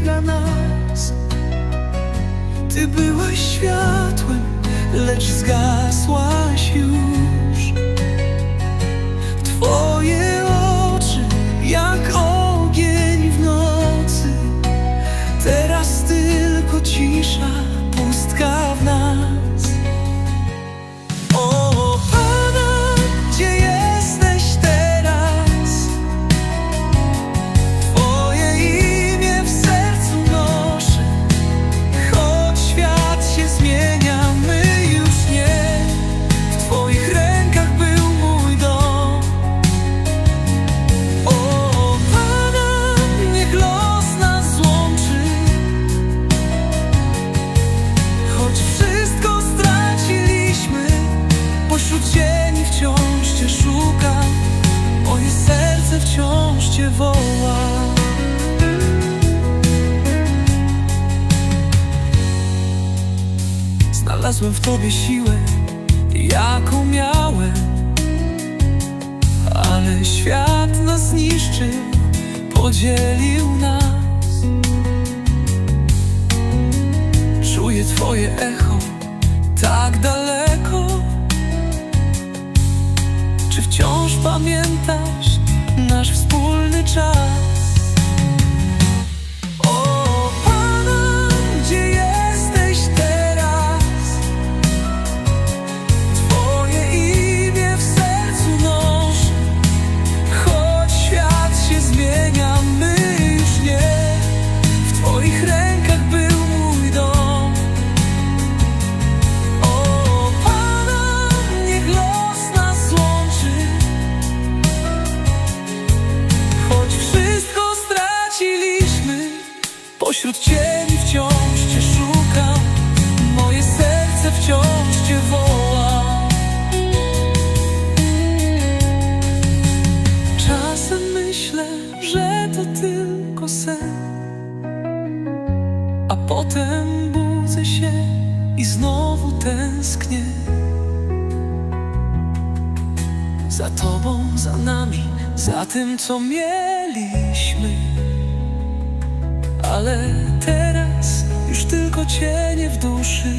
dźwiga nas. Ty byłeś światłem, lecz zgasłaś już. Twoje oczy jak ogień w nocy. Teraz tylko cisza, pustka Cię woła. Znalazłem w Tobie siłę, jaką miałem Ale świat nas zniszczył, podzielił nas. Czuję Twoje echo tak daleko. Czy wciąż pamiętasz Pośród cieni wciąż Cię szukam Moje serce wciąż Cię woła. Czasem myślę, że to tylko sen A potem budzę się i znowu tęsknię. Za Tobą, za nami, za tym, co mieliśmy Ale teraz już tylko cienie w duszy.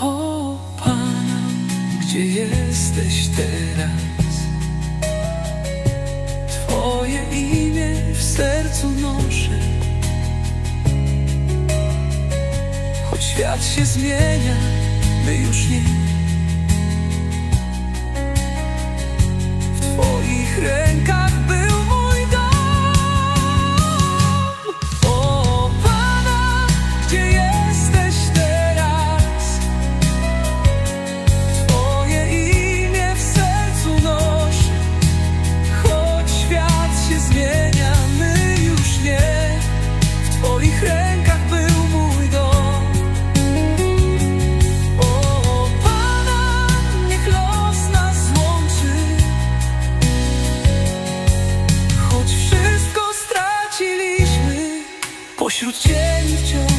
O Pana, gdzie jesteś teraz? Twoje imię w sercu noszę. Choć świat się zmienia, my już nie. W Twoich rękach Pośród cieni